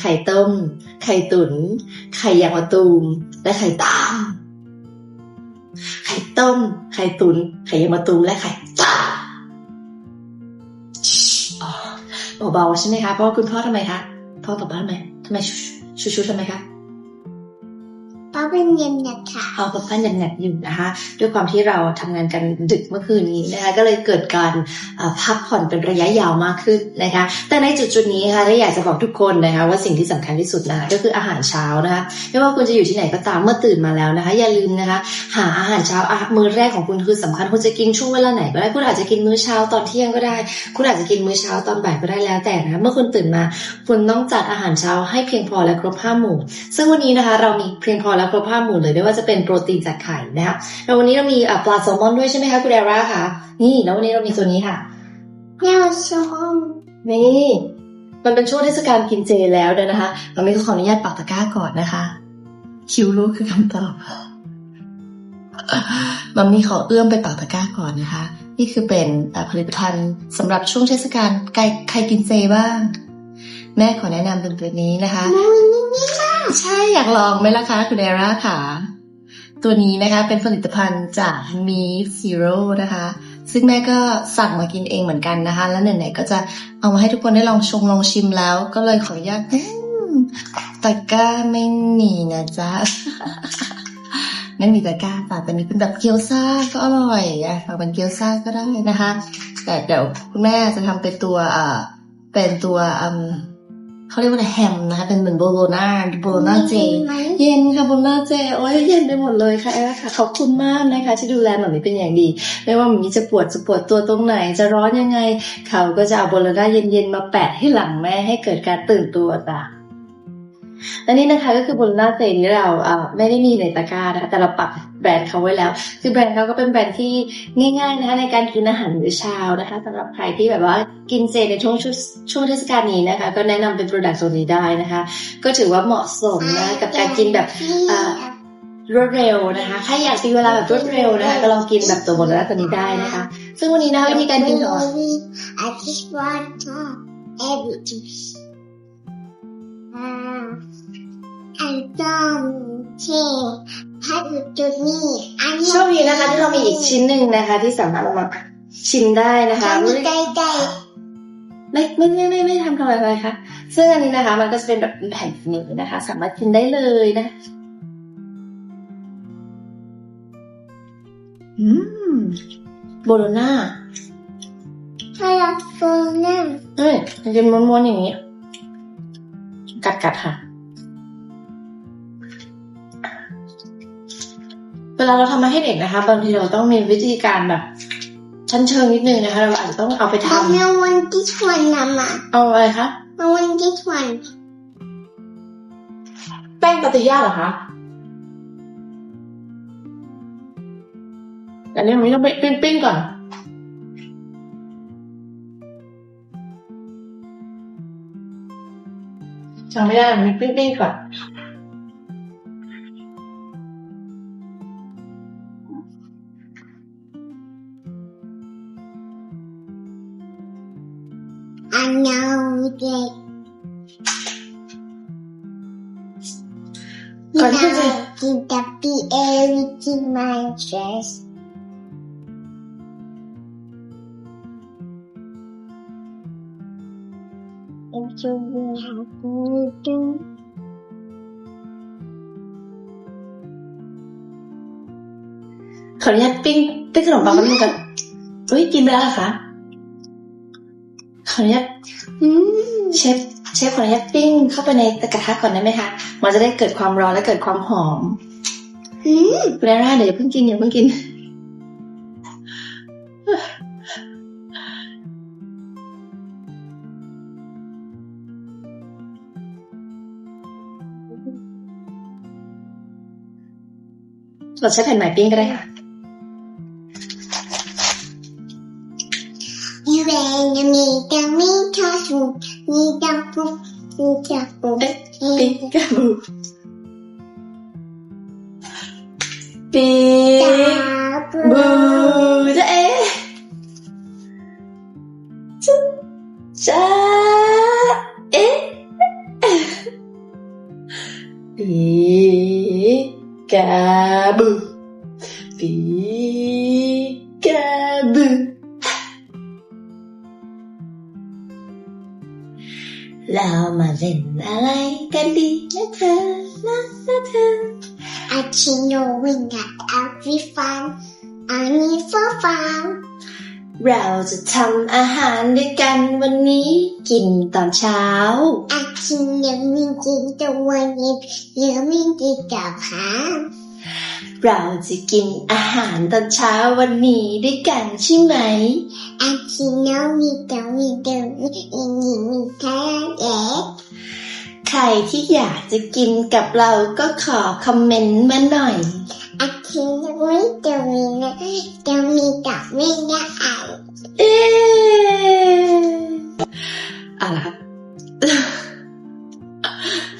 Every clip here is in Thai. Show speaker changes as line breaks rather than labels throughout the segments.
ไข่ต้ม ไข่ตุน๋น ไข่ยางมะตูม และไข่ตาม ไข่ต้ม ไข่ตุน๋น ไข่ยางมะตูม และไข่ตามเบาๆใช่ไหมคะ เพราะว่าคุณพ่อทำไมคะ พ่อตอบบ้านไหมทำไม ชุชุทำไมคะ
เพราะเป็นเย็นๆค่ะ
เอากับท่านยังหนักอยู่นะคะ ด้วยความที่เราทำงานกันดึกเมื่อคืนนี้นะคะ ก็เลยเกิดการพักผ่อนเป็นระยะยาวมากขึ้นนะคะ แต่ในจุดจุดนี้ค่ะเราอยากจะบอกทุกคนนะคะว่าสิ่งที่สำคัญที่สุดนะคะก็คืออาหารเช้านะคะ ไม่ว่าคุณจะอยู่ที่ไหนก็ตามเมื่อตื่นมาแล้วนะคะ อย่าลืมนะคะ หาอาหารเช้าอาหารมื้อแรกของคุณคือสำคัญคุณจะกินช่วงเวลาไหนก็ได้คุณอาจจะกินมื้อเช้าตอนเที่ยงก็ได้ คุณอาจจะกินมื้อเช้าตอนบ่ายก็ได้แล้วแต่นะะเมื่อคุณตื่นมา คุณต้องจัดอาหารเช้าให้เพียงพอและครบห้าหมู่ ซึ่งวันนี้นะคะ เรามีเพียงพอและครบห้าหมู่เลยไม่ว่าจะเป็นโปรตีนจากไข่นะคะแล้ววันนี้เรามีปลาแซลมอนด้วยใช่ไหมคะคุณแดราคะนี่แล้ววันนี้เรามีตัวนี้ค่ะ
แม่ชม
นี่มันเป็นช่วงเทศกาลกินเจแล้วเนยนะคะ เราไม่ขออนุญาตปักตะกร้าก่อนนะคะ คิวรู้คือคำตอบมัมมี่ขอเอื้อมไปปักตะกร้าก่อนนะคะ นี่คือเป็นผลิตภัณฑ์สำหรับช่วงเทศกาลใครใครกินเจบ้าง แม่ขอแนะนำเป็นตัวนี้นะคะ ใช่อยากลองไหมล่ะคะ คุณเดร่าค่ะ ตัวนี้นะคะเป็นผลิตภัณฑ์จาก มีซีโร่นะคะ ซึ่งแม่ก็สั่งมากินเองเหมือนกันนะคะ แล้วไหนๆก็จะเอามาให้ทุกคนได้ลองชมลองชิมแล้ว ก็เลยขออนุญาตอืมตะกร้าไม่มีนะจ๊ะไม่มีตะกร้าแต่แต่มีเป็นแบบเกี๊ยวซ่าก็อร่อยอะเอาเป็นเกี๊ยวซ่าก็ได้นะคะ แต่เดี๋ยวคุณแม่จะทำเป็นตัวเอ่อเป็นตัวอืม เขาเรียกว่าอะไรแฮมนะคะเป็นเหมือนโบโลนาโบโลนาเจ
ไหม
เย็นค่ะบุญนาเจโอ้ยเย็นไปหมดเลยค่ะแอร์ค่ะขอบคุณมากนะคะที่ดูแลหมอมีเป็นอย่างดี ไม่ว่าหมอมีจะปวดจะปวดตัวตรงไหน จะร้อนยังไง เขาก็จะเอาโบโลนาเย็นๆมาแปะให้หลังแม่ให้เกิดการตื่นตัวจ้ะ และนี่นะคะก็คือโบโลนาเจที่เราเอ่อไม่ได้มีในตะกร้านะคะแต่เราปักแบรนด์เขาไว้แล้ว คือแบรนด์เขาก็เป็นแบรนด์ที่ง่ายๆนะคะในการกินอาหารมื้อเช้านะคะสำหรับใครที่แบบว่ากินเจในช่วงช่วงช่วงเทศกาลนี้นะคะ ก็แนะนำเป็นโปรดักต์ตัวนี้ได้นะคะ ก็ถือว่าเหมาะสมนะกับการกินแบบอ่ารวดเร็วนะคะใครอยากมีเวลาแบบรวดเร็วนะคะก็ลองกินแบบตัวโบโลนาตัวนี้ได้นะคะ ซึ่งวันนี้นะคะวิธีการกินของ
I just want to every juice อ่าอันต้องเทพัดจุดนี้อันนี้
โชคดีนะคะที่เรามีอีกชิ้นหนึ่งนะคะ ที่สามารถเอามาชิมได้นะคะ
อัน
ไม่
นี้ใกล้
ไม่ไม่ไม่ไม่ไม่ทำทำอะไรเลยค่ะซึ่งอันนี้นะคะ มันก็จะเป็นแบบแผ่นนี้นะคะ สามารถกินได้เลยนะ อืมโบโลนา
ๆถ้าเราโฟนนั่ง
เอ้ยมันจะม้วนๆอย่างนี้ กัดกัดๆค่ะ เวลาเราทำมาให้เด็กนะคะ บางทีเราต้องมีวิธีการแบบ ชั้นเชิงนิดนึงนะคะ เราอาจจะต้องเอาไปท
ทำมาวันที่ชวนนำมาำ
เอาอะไรคะ
มาวันที่ชวน
แป้งปาติย่าเหรอคะอันนี้มันต้องไปปิ้งๆก่อน จำไม่ได้มันปิ้งๆก่อน
อันเอาเด็ก
ก่อนที่จะ
กินแต่ปีเอวิจิมันเทร สเอ็มจูวีฮากูดู
ขออนุญาตปิ้งปิ้งขนมปังแป๊บนึงก่อนเฮ้ยกินไปแล้วเหรอคะขออนุญาตอืมเชฟเชฟขออนุญาตปิ้งเข้าไปในกระทะก่อนได้ไหมคะมันจะได้เกิดความร้อนและเกิดความหอม
อืม
คุณแอร่าเดี๋ยวอย่าเพิ่งกินอย่าเพิ่งกิน เราใช้แผ่นไหมปิ้งก็ได้ค่ะ
ยูเรนมีแต่มีทอสูมีจับปุ๊บมีจับปุ๊บ
เอ๊ะปิ้งกะบูปิ้
จั
ง
บปุ๊
บู
บ
ปีกาบูเรามาเล่นอะไรกันดีนะเธอนะนะเธอ
I can know we got every fun. I need for fun.
เราจะทำอาหารด้วยกันวันนี้กินตอนเช้า
I can know we get the one in you mean get the pan.
เราจะกินอาหารตอนเช้าวันนี้ด้วยกันใช่ไหม
I can know we do we do in you mean that
ใครที่อยากจะกินกับเราก็ขอคอมเมนต์มาหน่อย
I can know we do we do we do we that I
เอ๊ะเอาละครับ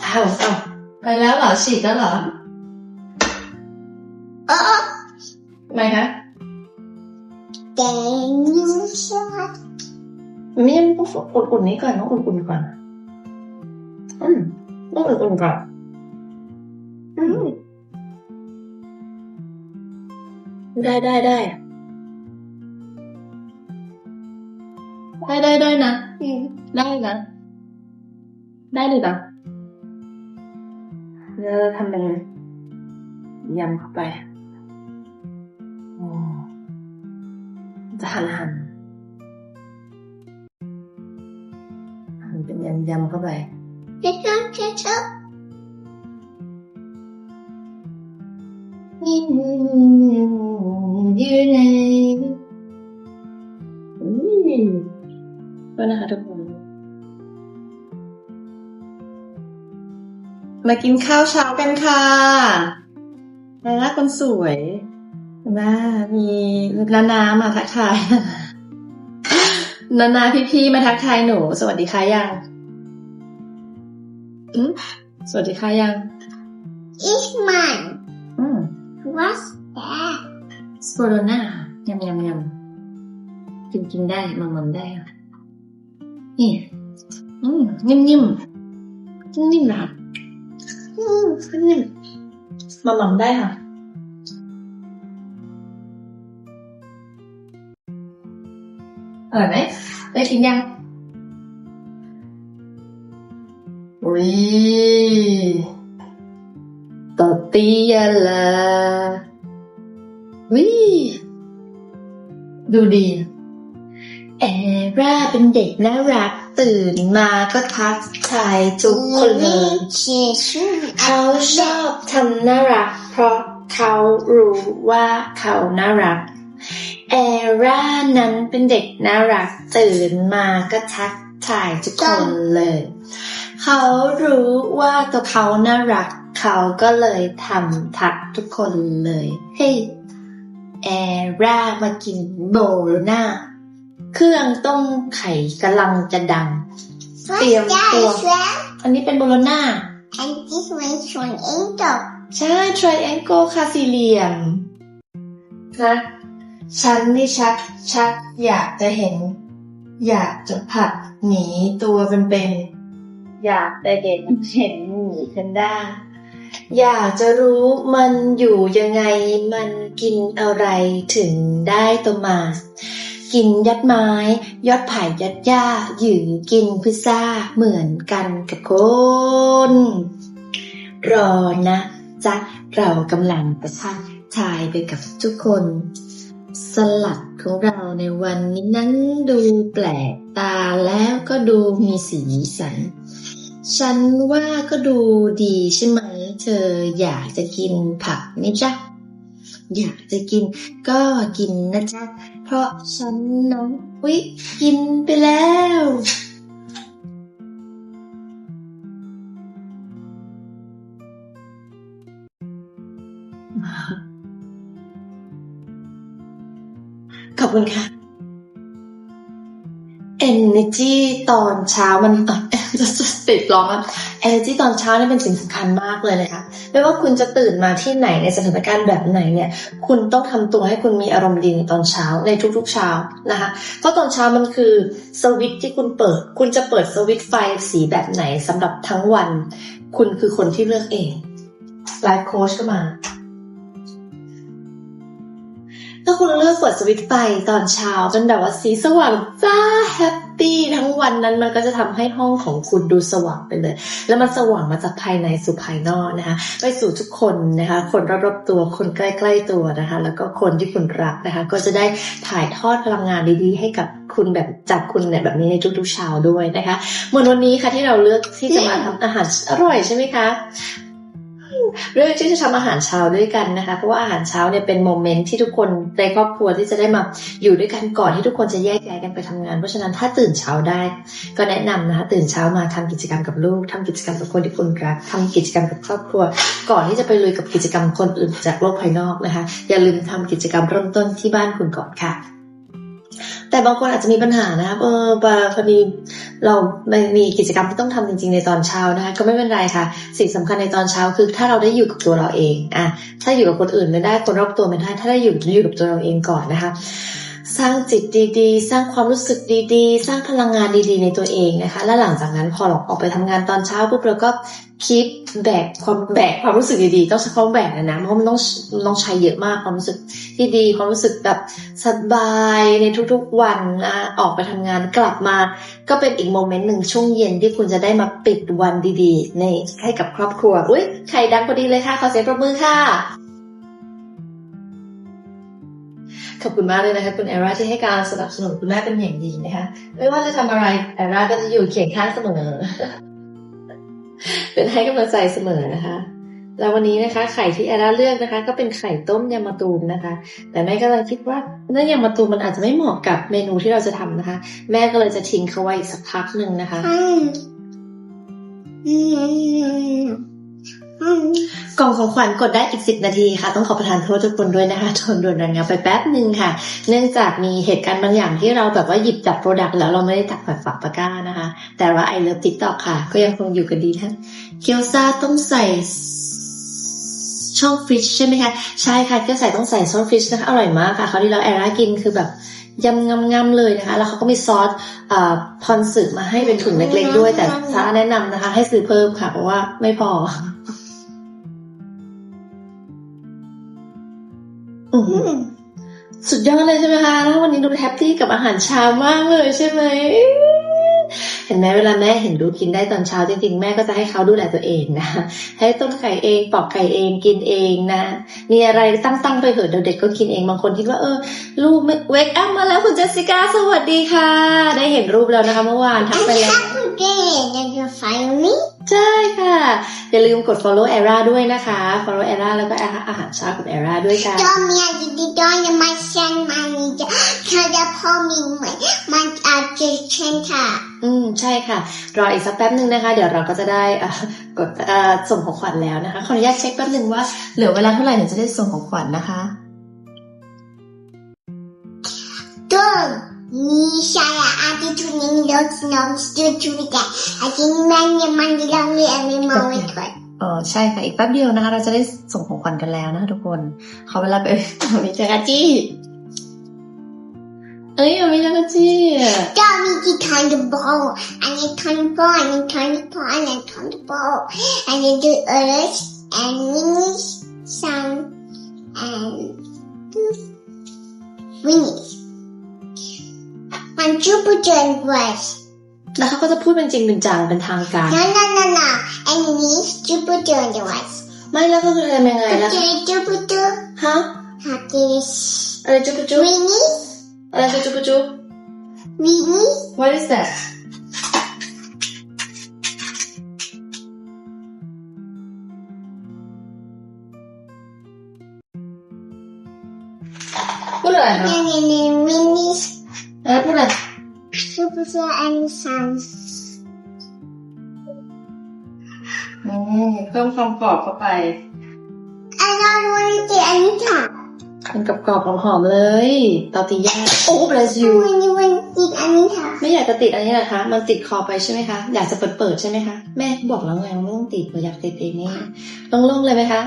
เอาเอาไปแล้วเหรอฉีดแล้วเหรอ
oh
ทำไมคะ
then you shot
ไม่ยังต้องอุ่นๆนี้ก่อนต้องอุ่นๆก่อนอืมต้องอุ่นๆก่อนอืมได้ได้ได้ได้ได้ได้นะอืมได้นะได้เลยนะเราจะทำเป็นยำเข้าไป จะหั่นหั่นหั่นเป็นยำยำเข้าไป
pick up pick up
อยู่ในอืมก็นะคะทุกคนมากินข้าวเช้ากันค่ะนาคนสวย นามีนานามาทักทายนานาพี่ๆมาทักทายหนู สวัสดีค่ะยังอืมสวัสดีค่ะยัง
is mine
อืม
what's that
สโโรนายำยำยำกินกินได้มัมมัมได้ค่ะนี่อืมนิ่มนิ่มนิ่มนิ่มๆนะคะ
hmm
นิ่มมัมมัมได้ค่ะ อร่อยไหมได้กินยังอุ้ยตอติยาลาวิดูดีแอร่าเป็นเด็กน่ารักตื่นมาก็ทักทายทุกคนเลยเขาชอบทำน่ารัก เพราะเขารู้ว่าเขาน่ารัก แอร่านั้นเป็นเด็กน่ารักตื่นมาก็ทักทายทุกคนเลย เขารู้ว่าตัวเขาน่ารัก เขาก็เลยทำทักทุกคนเลย เฮ้ยแอร่ามากินโบโลน่าเครื่องต้มไข่กำลังจะดัง
What's
Tiệm
that
của-
is that?
อันนี้เป็นโบโลน่า
And this one's from Angel.
ใช่ triangle ค่ะสี่เหลี่ยมนะ ฉันนี่ชักชักอยากจะเห็น อยากจะผัดหมีตัวเป็นๆอยากจะเห็นเห็นหมีแพนด้าอยากจะรู้มันอยู่ยังไงมันกินอะไรถึงได้ตัวมา กินยัดไม้ ยอดไผ่ยัดหญ้าหยือกินพิซซ่าเหมือนกันกับคนรอนะจ๊ะเรากำลังประชันทายไปกับทุกคน สลัดของเราในวันนี้นั้นดูแปลกตาแล้วก็ดูมีสีสัน ฉันว่าก็ดูดีใช่ไหม เธออยากจะกินผักไหมจ๊ะ อยากจะกินก็กินนะจ๊ะ เพราะฉันน้องวิกินไปแล้ว คุณค่ะ energy ตอนเช้ามันจะติดร้องอะ energy ตอนเช้านี่เป็นสิ่งสำคัญมากเลยนะคะ ไม่ว่าคุณจะตื่นมาที่ไหนในสถานการณ์แบบไหนเนี่ย คุณต้องทำตัวให้คุณมีอารมณ์ดีในตอนเช้าในทุกๆเช้านะคะ เพราะตอนเช้ามันคือสวิตช์ที่คุณเปิด คุณจะเปิดสวิตช์ไฟสีแบบไหนสำหรับทั้งวัน คุณคือคนที่เลือกเองไลฟ์โค้ชก็มา ถ้าคุณเลือกเปิดสวิตไฟตอนเช้าเป็นแบบว่าสีสว่างจ้าแฮปปี้ทั้งวันนั้นมันก็จะทำให้ห้องของคุณดูสว่างไปเลย แล้วมันสว่างมาจากภายในสู่ภายนอกนะคะไปสู่ทุกคนนะคะ คนรอบๆตัวคนใกล้ๆตัวนะคะ แล้วก็คนที่คุณรักนะคะ ก็จะได้ถ่ายทอดพลังงานดีๆ ให้กับคุณแบบจากคุณเนี่ยแบบนี้ในทุกๆเช้าด้วยนะคะเหมือนวันนี้ค่ะที่เราเลือกที่จะมาทำอาหารอร่อยใช่ไหมคะ เรื่องที่จะทำอาหารเช้าด้วยกันนะคะ เพราะว่าอาหารเช้าเนี่ยเป็นโมเมนต์ที่ทุกคนในครอบครัวที่จะได้มาอยู่ด้วยกันก่อนที่ทุกคนจะแยกย้ายกันไปทำงาน เพราะฉะนั้นถ้าตื่นเช้าได้ ก็แนะนำนะคะตื่นเช้ามาทำกิจกรรมกับลูกทำกิจกรรมกับคนที่คุณรักทำกิจกรรมกับครอบครัว ก่อนที่จะไปลุยกับกิจกรรมคนอื่นจากโลกภายนอกนะคะ อย่าลืมทำกิจกรรมเริ่มต้นที่บ้านคุณก่อนค่ะ แต่บางคนอาจจะมีปัญหานะครับเออปาพอดีเราไม่มีกิจกรรมที่ต้องทำจริง ๆ ในตอนเช้านะคะก็ไม่เป็นไรค่ะ สิ่งสำคัญในตอนเช้าคือ ถ้าเราได้อยู่กับตัวเราเองอะถ้าอยู่กับคนอื่นไม่ได้คนรอบตัวไม่ได้ ถ้าได้อยู่อยู่กับตัวเราเองก่อนนะคะ สร้างจิตดีๆ สร้างความรู้สึกดีๆ สร้างพลังงานดีๆ ในตัวเองนะคะ และหลังจากนั้นพอเราออกไปทำงานตอนเช้าปุ๊บเราก็คิดแบกความแบกความรู้สึกดีๆ ต้องใช้คำว่าแบกนะนะเพราะมันต้องมันต้องใช้เยอะมากความรู้สึกที่ดีความรู้สึกแบบสบายในทุกๆวันนะออกไปทำงานกลับมา ก็เป็นอีกโมเมนต์หนึ่งช่วงเย็นที่คุณจะได้มาปิดวันดีๆ ในให้กับครอบครัวอุ้ยไข่ดังพอดีเลยค่ะขอเสียงปรบมือค่ะ ขอบคุณมากเลยนะคะคุณแอร่าที่ให้การสนับสนุนคุณแม่เป็นอย่างดีนะคะไม่ว่าจะทำอะไรแอร่าก็จะอยู่เคียงข้างเสมอ เป็นให้กำลังใจเสมอนะคะแล้ววันนี้นะคะ ไข่ที่แอร่าเลือกนะคะ ก็เป็นไข่ต้มยำมะตูมนะคะ แต่แม่ก็เลยคิดว่าเนื้อยำมะตูมมันอาจจะไม่เหมาะกับเมนูที่เราจะทำนะคะ แม่ก็เลยจะทิ้งเขาไว้อีกสักพักหนึ่งนะคะ กล่องของขวัญกดได้อีก10นาทีค่ะ ต้องขอประทานโทษทุกคนด้วยนะคะทนโดนระงับไปแป๊บหนึ่งค่ะ เนื่องจากมีเหตุการณ์บางอย่างที่เราแบบว่าหยิบจับโปรดักต์แล้วเราไม่ได้ตักแบบฝักตะกร้านะคะ แต่ว่าไอเลิฟติ๊กต็อกค่ะ ก็ยังคงอยู่กันดีนะเกี๊ยวซาต้องใส่ช่องฟริชใช่ไหมคะ ใช่ค่ะเกี๊ยวใส่ต้องใส่ซอสฟริชนะคะอร่อยมากค่ะเขาวที่เราแอร่ากินคือแบบยำงำๆเลยนะคะ แล้วเขาก็มีซอสอ่อพอนสึมาให้เป็นถุงเล็กๆด้วย แต่ซาแนะนำนะคะ ให้ซื้อเพิ่มค่ะ เพราะว่าไม่พอ สุดยอดเลยใช่ไหมคะ แล้ววันนี้ดูแฮปปี้กับอาหารเช้ามากเลยใช่ไหม เห็นไหมเวลาแม่เห็นดูกินได้ตอนเช้าจริงๆ แม่ก็จะให้เขาดูแลตัวเองนะ ให้ต้มไข่เองปอกไข่เองกินเองนะ มีอะไรตั้งๆไปเถอะเดี๋ยวเด็กก็กินเองบางคนคิดว่าเออลูกเวกอัพมาแล้วคุณเจสสิก้าสวัสดีค่ะ ได้เห็นรูปแล้วนะคะเมื่อวานทักไปแล้ว
Saturday, did you find me?
ใช่ค่ะ อย่าลืมกด follow Era ด้วยนะคะ follow Era แล้วก็อาหารเช้ากับ Era ด้วยค่ะ
Don't me, I did it on my son, my leader. Cause I call me my, my, uh, just center.
อืมใช่ค่ะ รออีกสักแป๊บหนึ่งนะคะ เดี๋ยวเราก็จะได้เอ่อกดเอ่อส่งของขวัญแล้วนะคะ ขออนุญาตเช็คแป๊บหนึ่งว่าเหลือเวลาเท่าไหร่ถึงจะได้ส่งของขวัญนะคะ
Dog. Ni saya ada tu ni dog snog stu tu kita. Akin man ni man di lang ni ani mau ikut.
เออใช่ค่ะ อีกแป๊บเดียวนะคะ เราจะได้ส่งของขวัญกันแล้วนะคะทุกคนขอเวลาไปมีจักรจี้ เอ้ยมีจักรจี้อะ
Dog me the kind of ball. And it kind of ball and it kind of ball and it kind of ball. And it do earth and minis, sun and winnies. And Jupiter and West.
แล้วเขาก็จะพูดเป็นจริงเป็นจังเป็นทางการ
No, no, no, no. And these Jupiter and the West.
ไม่แล้วก็คือทำยังไงล่ะ
Okay, Jupiter.
ฮะ
Okay,
อะไรจุ๊บจุ๊บ
Winnie,
อะไรจุ๊บจุ๊บจุ๊บ
Winnie.
What is that พูดอะไรคะ
And then Winnie's
เออพูด อะไร
Jupiter and Sun.
อืมเพิ่มความกรอบเข้าไป
I don't want to get any time.
มันกับกรอบๆหอมๆเลยเตาตีย่างโอ้ bless you
When you want to get any time.
ไม่อยากจะติดอันนี้นะคะ มันติดคอไปใช่ไหมคะ อยากจะเปิดเปิดๆใช่ไหมคะ แม่บอกแล้วไงว่าไม่ต้องติดเราอยากติดเองนี่ลงๆเลยไหมคะ